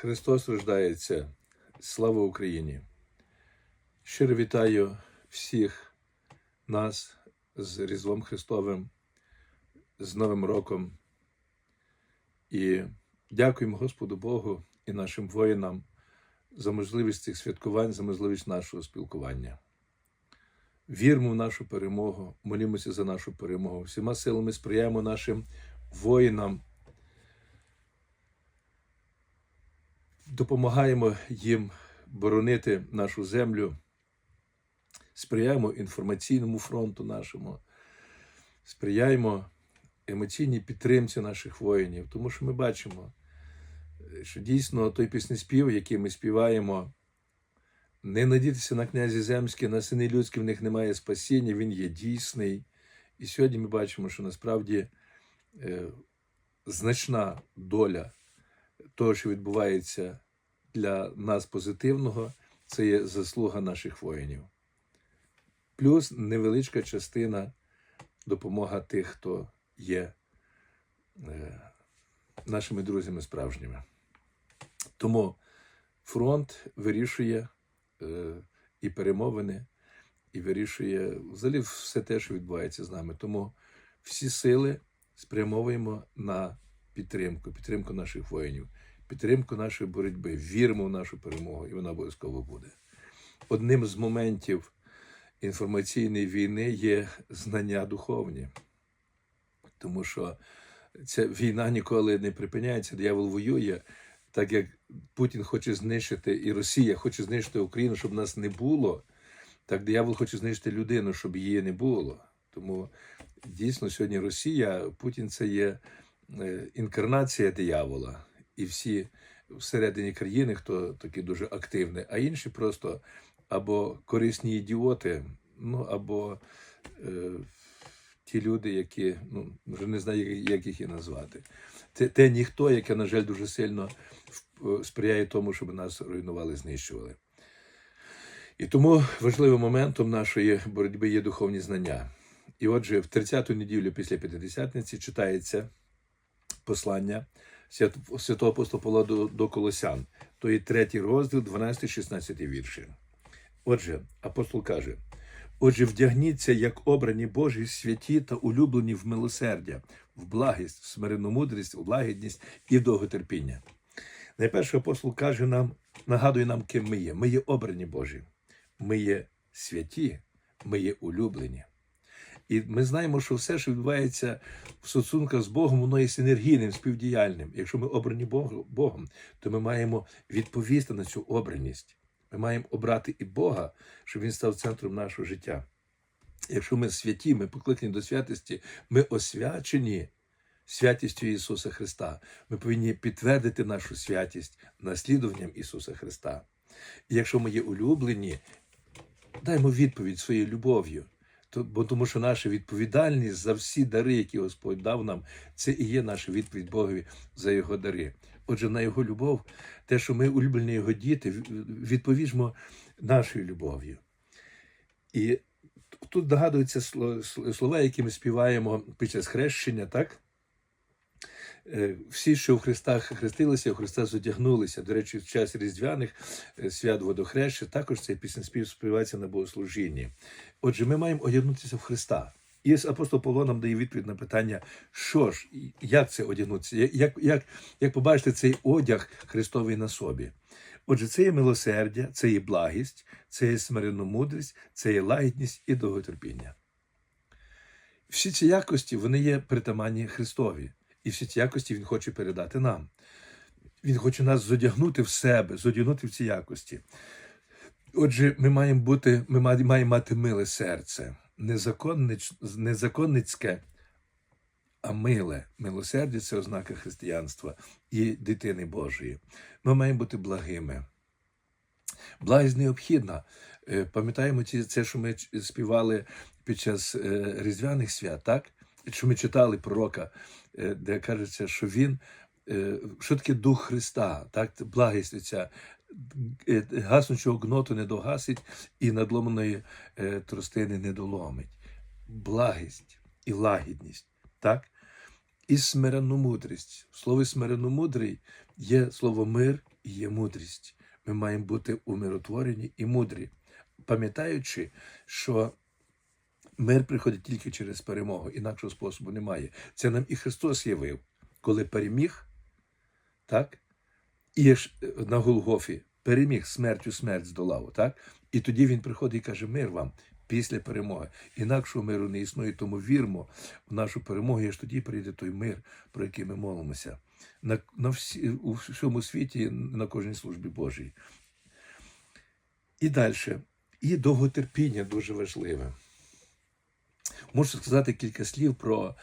Христос рождається. Слава Україні! Щиро вітаю всіх нас з Різдвом Христовим, з Новим роком. І дякуємо Господу Богу і нашим воїнам за можливість цих святкувань, за можливість нашого спілкування. Віримо в нашу перемогу, молімося за нашу перемогу. Всіма силами сприяємо нашим воїнам. Допомагаємо їм боронити нашу землю, сприяємо інформаційному фронту нашому, сприяємо емоційній підтримці наших воїнів, тому що ми бачимо, що дійсно той піснеспів, який ми співаємо, не надійтеся на князі земські, на сини людські в них немає спасіння, він є дійсний. І сьогодні ми бачимо, що насправді е, значна доля того, що відбувається для нас позитивного, це є заслуга наших воїнів. Плюс невеличка частина допомога тих, хто є е, нашими друзями справжніми. Тому фронт вирішує е, і перемовини, і вирішує взагалі все те, що відбувається з нами. Тому всі сили спрямовуємо на підтримку, підтримку наших воїнів, підтримку нашої боротьби. Віримо в нашу перемогу, і вона обов'язково буде. Одним з моментів інформаційної війни є знання духовні, тому що ця війна ніколи не припиняється, диявол воює. Так як Путін хоче знищити і Росія хоче знищити Україну, щоб нас не було, так диявол хоче знищити людину, щоб її не було. Тому дійсно сьогодні Росія, Путін це є е, інкарнація диявола, і всі всередині країни, хто такий дуже активний, а інші просто або корисні ідіоти, ну або е, ті люди, які ну вже не знаю, як їх і назвати. Те, те ніхто, яке, на жаль, дуже сильно сприяє тому, щоб нас руйнували, знищували. І тому важливим моментом нашої боротьби є духовні знання. І отже, в 30-ту неділю після П'ятидесятниці читається послання святого апостола Павла до, до Колосян, то є третій розділ, 12-16 вірші. Отже, апостол каже: Отже, вдягніться, як обрані Божі, святі та улюблені в милосердя, в благість, в смиренну мудрість, в лагідність і в довготерпіння. Найперше апостол каже нам, нагадує нам, ким ми є. Ми є обрані Божі, ми є святі, ми є улюблені. І ми знаємо, що все, що відбувається в стосунках з Богом, воно є синергійним, співдіяльним. Якщо ми обрані Богом, то ми маємо відповісти на цю обраність. Ми маємо обрати і Бога, щоб Він став центром нашого життя. Якщо ми святі, ми покликані до святості, ми освячені святістю Ісуса Христа. Ми повинні підтвердити нашу святість наслідуванням Ісуса Христа. І якщо ми є улюблені, даймо відповідь своєю любов'ю. Бо тому що наша відповідальність за всі дари, які Господь дав нам, це і є наша відповідь Богові за Його дари. Отже, на Його любов, те, що ми улюблені Його діти, відповіжмо нашою любов'ю. І тут нагадуються слова, які ми співаємо під час хрещення, так? Е, Всі, що в Христах хрестилися, у Христа зодягнулися. До речі, в час різдвяних е, свят водохреща також цей піснеспів співається на богослужінні. Отже, ми маємо одягнутися в Христа. І апостол Павло нам дає відповідь на питання, що ж, як це одягнутися, як, як, як побачити цей одяг Христовий на собі. Отже, це є милосердя, це є благість, це є смиренномудрість, це є лагідність і довготерпіння. Всі ці якості вони є притаманні Христові, і всі ці якості Він хоче передати нам. Він хоче нас зодягнути в себе, зодягнути в ці якості. Отже, ми маємо бути, ми маємо мати миле серце, незаконницьке, а миле. Милосердя це ознака християнства і дитини Божої. Ми маємо бути благими. Благість необхідна. Е, Пам'ятаємо це, що ми співали під час е, різдвяних свят, так? Що ми читали пророка, е, де кажеться, що він, е, що таке дух Христа, так? Благість оця, е, гаснучого гноту не догасить і надломаної тростини не доломить. Благість і лагідність, так? І смиренну мудрість. В слові смиренномудрий є слово мир і є мудрість. Ми маємо бути умиротворені і мудрі, пам'ятаючи, що мир приходить тільки через перемогу, інакшого способу немає. Це нам і Христос явив, коли переміг, так? І е, на Голгофі переміг смертю смерть здолав, так? І тоді він приходить і каже: мир вам після перемоги. Інакшого миру не існує, тому віримо в нашу перемогу, і аж тоді прийде той мир, про який ми молимося. На, на всі, у всьому світі, на кожній службі Божій. І далі. І довготерпіння дуже важливе. Можу сказати кілька слів про,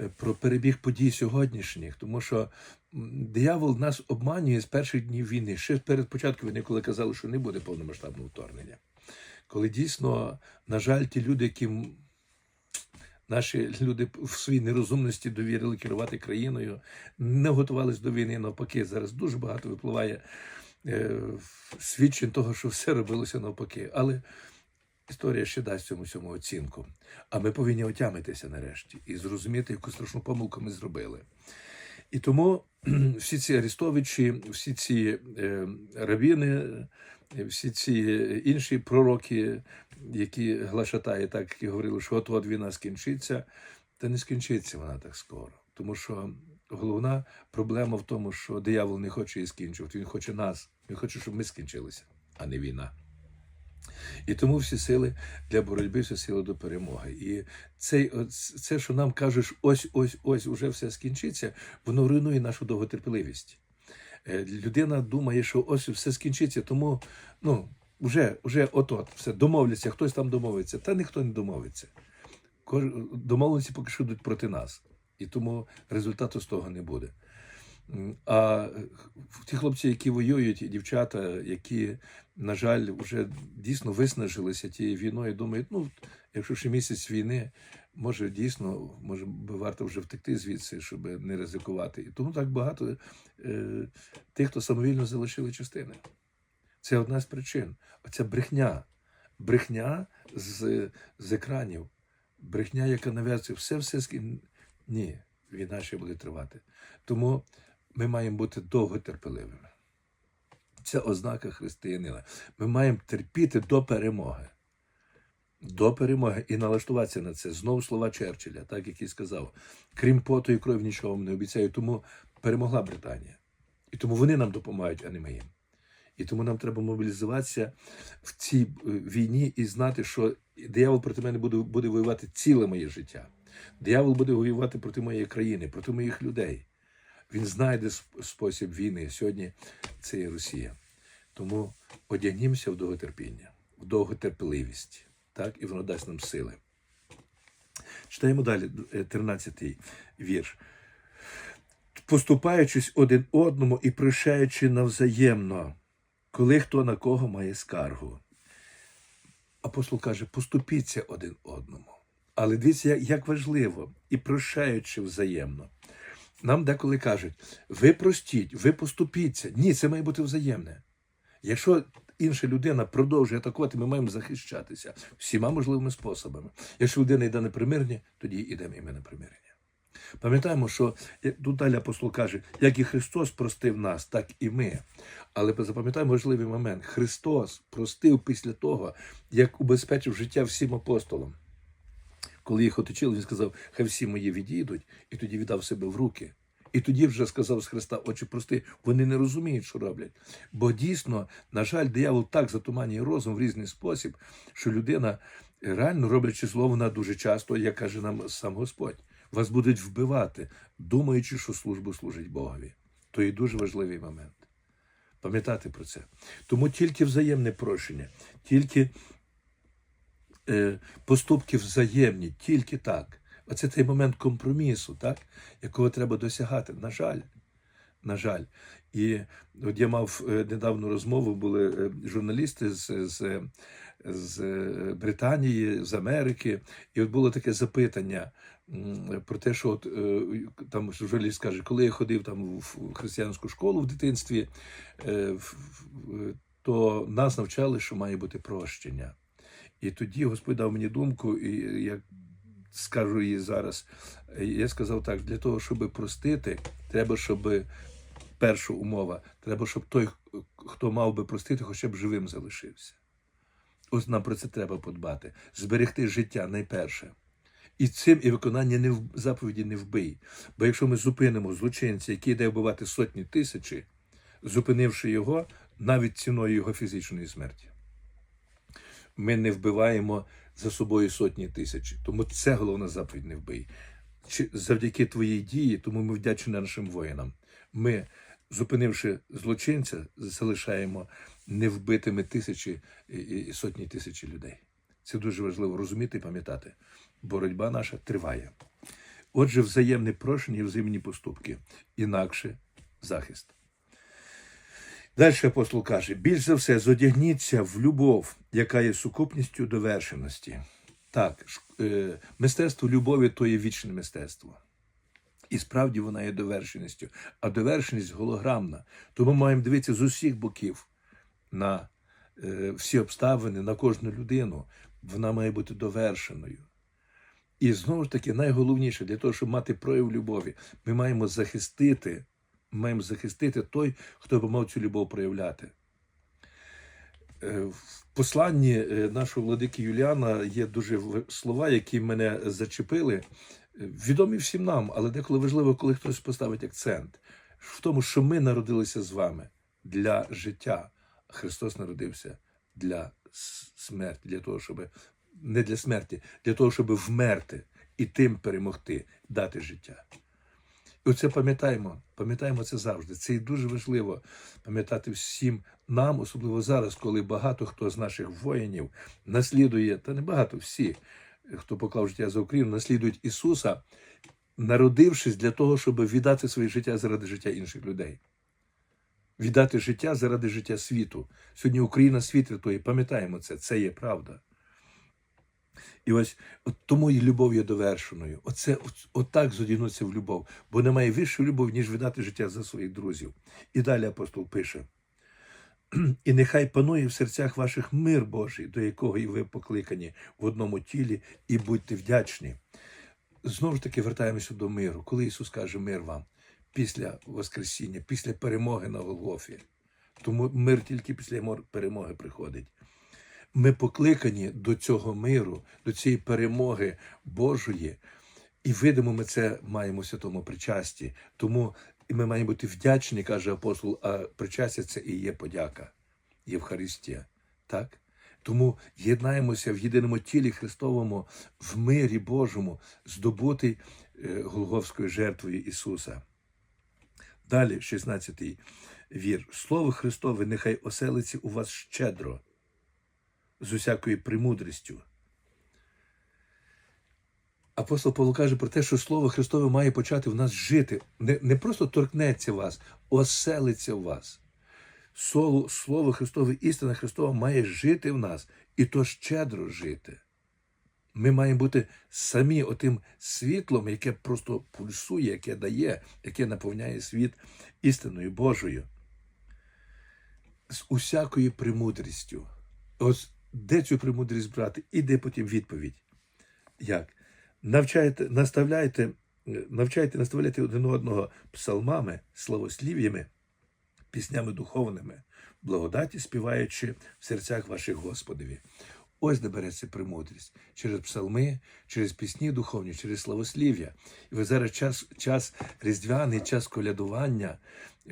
е, про перебіг подій сьогоднішніх, тому що диявол нас обманює з перших днів війни, ще перед початком війни, коли казали, що не буде повномасштабного вторгнення. Коли дійсно, на жаль, ті люди, яким наші люди в своїй нерозумності довірили керувати країною, не готувалися до війни. Навпаки, зараз дуже багато випливає е, свідчень того, що все робилося навпаки. Але історія ще дасть цьому всьому оцінку. А ми повинні отямитися нарешті і зрозуміти, яку страшну помилку ми зробили. І тому всі ці арестовичі, всі ці е, равіни, е, всі ці інші пророки, які глашатаї, так і говорили, що от от війна скінчиться, та не скінчиться вона так скоро. Тому що головна проблема в тому, що диявол не хоче її скінчувати, він хоче нас, він хоче, щоб ми скінчилися, а не війна. І тому всі сили для боротьби, всі сили до перемоги. І цей, це, що нам кажеш, ось, ось, ось, уже все скінчиться, воно руйнує нашу довготерпеливість. Е, Людина думає, що ось все скінчиться, тому ну, вже, вже от-от, все, домовляться, хтось там домовиться. Та ніхто не домовиться. Домовленці поки що йдуть проти нас. І тому результату з того не буде. А е, ті хлопці, які воюють, і дівчата, які, на жаль, вже дійсно виснажилися тією війною, думають, ну, якщо ще місяць війни, може дійсно, може би варто вже втекти звідси, щоб не ризикувати. І тому так багато е, тих, хто самовільно залишили частини. Це одна з причин. Оця брехня. Брехня з, з екранів. Брехня, яка нав'язує все, все. Ні, війна ще буде тривати. Тому ми маємо бути довготерпеливими. Це ознака християнина. Ми маємо терпіти до перемоги. До перемоги і налаштуватися на це. Знову слова Черчилля, так як і сказав. Крім поту і крові нічого не обіцяю. Тому перемогла Британія. І тому вони нам допомагають, а не ми їм. І тому нам треба мобілізуватися в цій е, війні і знати, що диявол проти мене буде, буде воювати ціле моє життя. Диявол буде воювати проти моєї країни, проти моїх людей. Він знайде спосіб війни. Сьогодні це є Росія. Тому одягнімося в довготерпіння, в довготерпеливість, так, і воно дасть нам сили. Читаємо далі, е, 13-й вірш. Поступаючись один одному і прощаючи навзаємно, коли хто на кого має скаргу. Апостол каже, поступіться один одному. Але дивіться, як важливо, і прощаючи взаємно. Нам деколи кажуть, ви простіть, ви поступіться. Ні, це має бути взаємне. Якщо інша людина продовжує атакувати, ми маємо захищатися всіма можливими способами. Якщо людина йде на примирення, тоді йдемо і ми на примирення. Пам'ятаємо, що тут далі апостол каже, як і Христос простив нас, так і ми. Але запам'ятаємо важливий момент: Христос простив після того, як убезпечив життя всім апостолам. Коли їх оточили, він сказав, хай всі мої відійдуть, і тоді віддав себе в руки. І тоді вже сказав з Христа, очі прости, вони не розуміють, що роблять. Бо дійсно, на жаль, диявол так затуманює розум в різний спосіб, що людина, реально роблячи зло, вона дуже часто, як каже нам сам Господь, вас будуть вбивати, думаючи, що службу служить Богові. То є дуже важливий момент. Пам'ятати про це. Тому тільки взаємне прощення, тільки поступки взаємні, тільки так. Оце той момент компромісу, так, якого треба досягати. На жаль. На жаль. І от я мав е, недавно розмову, були е, журналісти з, з, з е, Британії, з Америки, і от було таке запитання про те, що от, е, там журналіст каже, коли я ходив там в християнську школу в дитинстві, е, то нас навчали, що має бути прощення. І тоді Господь дав мені думку, і я скажу її зараз. Я сказав так: для того, щоб простити, треба, щоб перша умова. Треба, щоб той, хто мав би простити, хоча б живим залишився. Ось нам про це треба подбати. Зберегти життя найперше. І цим і виконання не в- заповіді не вбий. Бо якщо ми зупинимо злочинця, який йде вбивати сотні тисячі, зупинивши його навіть ціною його фізичної смерті, ми не вбиваємо за собою сотні тисяч. Тому це головна заповідь не вбий. Чи завдяки твоїй дії, тому ми вдячні нашим воїнам. Ми, зупинивши злочинця, залишаємо невбитими тисячі і, сотні тисячі людей. Це дуже важливо розуміти і пам'ятати. Боротьба наша триває. Отже, взаємне прошення і взаємні поступки, інакше захист. Далі апостол каже: більш за все, зодягніться в любов, яка є сукупністю довершеності. Так, е, мистецтво любові то є вічне мистецтво. І справді вона є довершеністю, а довершеність голограмна. Тому маємо дивитися з усіх боків на е, всі обставини, на кожну людину. Вона має бути довершеною. І знову ж таки, найголовніше для того, щоб мати прояв любові, ми маємо захистити, маємо захистити той, хто би мав цю любов проявляти. Е, В посланні е, нашого владики Юліана є дуже слова, які мене зачепили. Е, Відомі всім нам, але деколи важливо, коли хтось поставить акцент в тому, що ми народилися з вами для життя. Христос народився для смерті, для того, щоб не для смерті, для того, щоб вмерти і тим перемогти, дати життя. І оце пам'ятаємо, пам'ятаємо це завжди. Це і дуже важливо пам'ятати всім нам, особливо зараз, коли багато хто з наших воїнів наслідує, та не багато, всі, хто поклав життя за Україну, наслідують Ісуса, народившись для того, щоб віддати своє життя заради життя інших людей. Віддати життя заради життя світу. Сьогодні Україна світ рятує, пам'ятаємо це, це є правда. І ось от тому і любов є довершеною. Оце от, отак зодягнутися в любов, бо немає вищої любові, ніж віддати життя за своїх друзів. І далі апостол пише: і нехай панує в серцях ваших мир Божий, до якого і ви покликані в одному тілі, і будьте вдячні. Знову ж таки, вертаємося до миру. Коли Ісус каже мир вам після Воскресіння, після перемоги на Голгофі. Тому мир тільки після перемоги приходить. Ми покликані до цього миру, до цієї перемоги Божої, і видимо, ми це маємо в святому причасті. Тому ми маємо бути вдячні, каже апостол, а причастя це і є подяка, Євхаристія. Так? Тому єднаємося в єдиному тілі Христовому, в мирі Божому, здобутий е, Голговською жертвою Ісуса. Далі, 16-й вір. Слово Христове нехай оселиться у вас щедро, з усякою премудрістю. Апостол Павло каже про те, що Слово Христове має почати в нас жити. Не, не просто торкнеться вас, оселиться в вас. Слово, Слово Христове, істина Христова має жити в нас, і то щедро жити. Ми маємо бути самі отим світлом, яке просто пульсує, яке дає, яке наповняє світ істиною Божою. З усякою премудрістю. Ось де цю премудрість брати? і де потім відповідь. Як? Навчайте, наставляйте, навчайте наставляйте один одного псалмами, славослів'ями, піснями духовними, благодаті співаючи в серцях ваших Господові. Ось де береться премудрість через псалми, через пісні духовні, через славослів'я. І ви зараз час, час різдвяний, час колядування,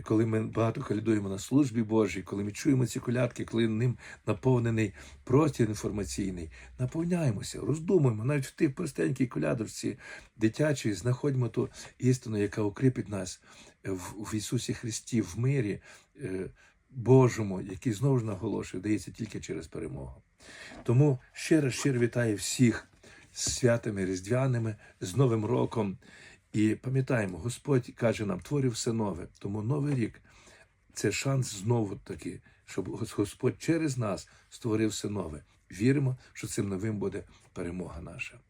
коли ми багато колядуємо на службі Божій, коли ми чуємо ці колядки, коли ним наповнений простір інформаційний, наповняємося, роздумуємо, навіть в тих простенькій колядочці дитячій знаходимо ту істину, яка укріпить нас в, в Ісусі Христі, в мирі е, Божому, який знову ж наголошує, дається тільки через перемогу. Тому ще раз щиро вітаю всіх з святами різдвяними, з Новим роком. І пам'ятаємо, Господь каже нам, творив все нове. Тому Новий рік це шанс знову таки, щоб Господь через нас створив все нове. Віримо, що цим новим буде перемога наша.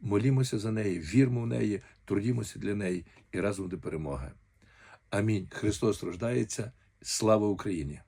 Молімося за неї, віримо в неї, трудімося для неї і разом до перемоги. Амінь. Христос рождається. Слава Україні!